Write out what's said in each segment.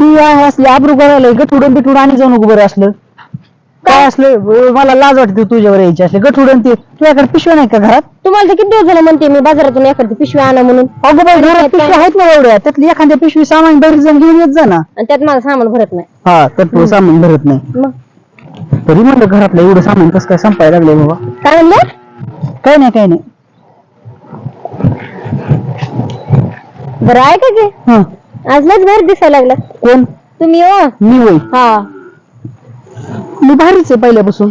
तू आहे असली आबरू करायला गठुडन बिठुड आणि जाऊ नको बरं असलं. काय असलं मला लाज वाटते तुझ्यावर यायची असले गठुडन ते तुझ्याकडे पिशव्या नाही का घरात? तुम्हाला तर किती दिवस झालं म्हणते मी बाजारातून एखादी पिशवी आणा म्हणून. अगं बाई घरात पिशव्या आहेत ना एवढ्या त्यातली एखाद्या पिशवी सामान बरीच जण घेऊन येत जा ना. आणि त्यात माझं सामान भरत नाही. हा तर तू सामान भरत नाही. मग? तरी म्हणलं घरातलं एवढं सामान कसं काय संपायला लागले बाबा? काय म्हणलं? काय नाही काय नाही. बरं आहे का की. हं. आज लयच भारी दिसायला लागला. कोण? तुम्ही हो. मी वय हा. मी भारीच आहे पहिल्यापासून.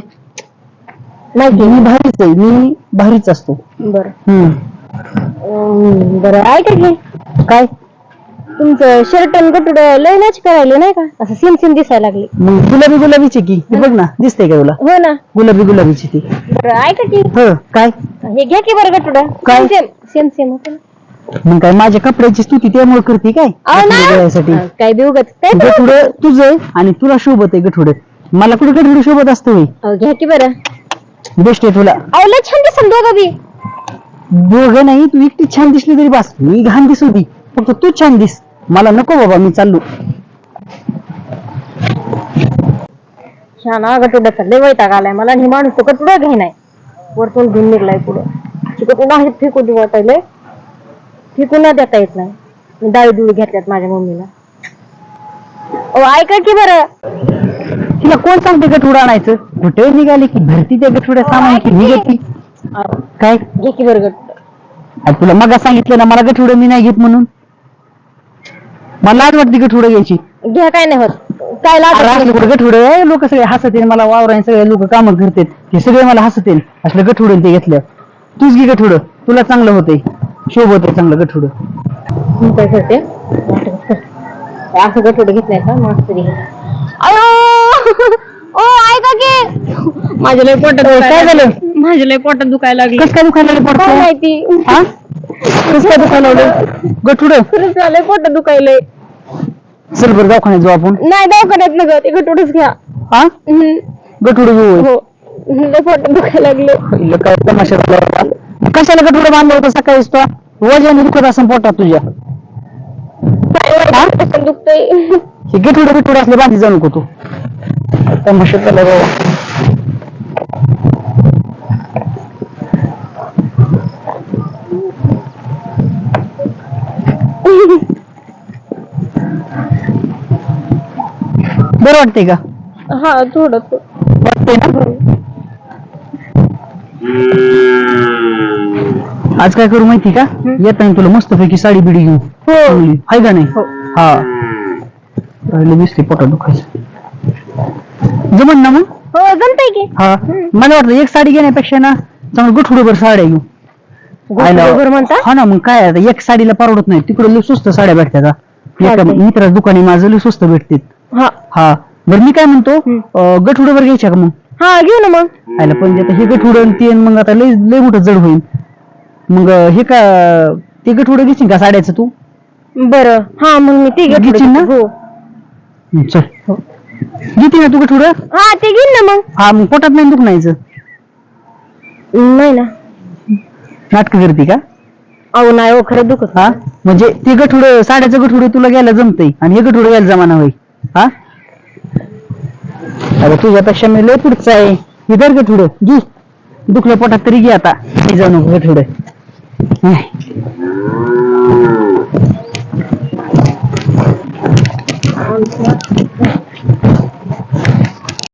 माहिती मी भारीच आहे. मी भारीच असतो. बरं. हम्म. बरं. आहे का. काय? तुमचं शर्ट आणि गटुड लय मॅच करायला नाही का? असं सेम सेम दिसायला लागले. मग गुलाबी गुलाबीची की? ती बघ ना. दिसते का तुला? हो ना. गुलाबी गुलाबीची ती. बरं आहे का. की ह काय? हे घ्या की बरं गटुड काय? सेम सेम सेम होतं ना. मग काय माझ्या कपड्याची स्तुती त्यामुळे करते काय? अहो ना हा, काय बी उगत काय बी गठुड तुझं आहे आणि तुला शोभत आहे गठुड. मला कुठे गठुड शोभत असतं होय? अहो, घ्या की बरं. बेस्ट आहे तुला. अहो लय छान दिसन दोघं बी. दोघं नाही तू एकटी छान दिसली तरी बस. मी घाण दिसू दे. फक्त तू छान दिस. मला नको बाबा मी चाललो. छान गटुडाचा लय वैताग आलाय मला आणि माणूस तो घ्याय नाही. वरतून घेऊन निघलाय पुढं. गटुडा आहे फेकू दे वाटायलंय फेकून देता येत नाही? डाळी दुळी घेतल्यात माझ्या मम्मीला. अहो ऐका की बरं. तिला कोण सांगते गठुड आणायचं? कुठे निघाली की? भरती त्या गठुड्या सामान की? निघती काय? घे की बरं आणि तुला मग सांगितलं ना मला गठुडं मी नाही घेत म्हणून. मला लाज वाटते गठुडं घ्यायची. घ्या काय नाही होत. काय लागत असलं कुठं गठुडं लोक सगळे हसते मला वावराने सगळे लोक कामं करतात. हे सगळे मला हसते असलं गठुडं ते घेतलं. तूच घे गठुडं तुला चांगलं होतंय. शोभ होतंय चांगलं गठुडं. करते असं गटोड घेत नाही का? मग तरी अयो! ओ ऐका की! माझ्या लय पोटात काय झालं? माझ्या लय पोटात दुखायला लागले. कस काय दुखायला लागलं पोटात? माहिती? हा? कस काय दुखायला लागलं? गठुडं? झालंय पोटात दुखायलंय. चल बरं दवाखान्यात जाऊ आपण. नाही दवाखान्यात नका. ते गटोडच घ्या. हा? गठुडं घेऊ. हो. लय पोटात दुखायला लागले. काय तमाशा झाला. कशाला गठुडं बांधलं होतं सकाळीच तो वजन दुखत असं पोटात तुझ्या. वाटतं कसं दुखतंय? हे गठुडं बिठुडं असले बांधी जाऊ नको तू. तमाशा बाबा बरं वाटतंय का? हा थोडं वाटतंय ना? आज काय करू माहिती का? येताना तुला मस्त पैकी साडी बिडी घेऊ चांगली. हाय का नाही? हो. हा. राहिले दिसते पोटात दुखायचं. जमन ना मग? हो जमतंय की. हा. मला वाटतं एक साडी घेण्यापेक्षा ना चांगलं गुठुडभर साड्या घेऊ. म्हणता? हा ना मग काय आता एक साडीला परवडत नाही. तिकडे लय स्वस्त साड्या भेटतात हा. एका चालतंय. मित्राच्या दुकानी माझं लय स्वस्त भेटतात. हा. हा. बरं मी काय म्हणतो? अं, गठुडभर घ्यायच्या का मग? हा घेऊ ना मग. आयला पण आता हे गठुडं ते मग आता लय लय मोठं जड होईल मग हे का ते गठुडं घेशील का साड्याचं तू? बरं. हा मग मी ते घेतलं. घेशील ना? हो. हं, चल. घेते ना तू गठुडं हा ते घेईन ना मग. हा मग पोटात नाही दुखणायचं? नाही ना. नाटक करते का? अहो नाही हो खरं दुखत हा? म्हणजे ते गठुडं साड्याचं गठुडं तुला घ्यायला जमतंय आणि हे गठुडं घ्यायला जमाना होई हा? अरे तुझ्यापेक्षा मी लय पुढचा आहे. हे धर गठुडं घे. दुखल्या पोटात तरी घे आता. हे जाऊ नको गठुडं हाय.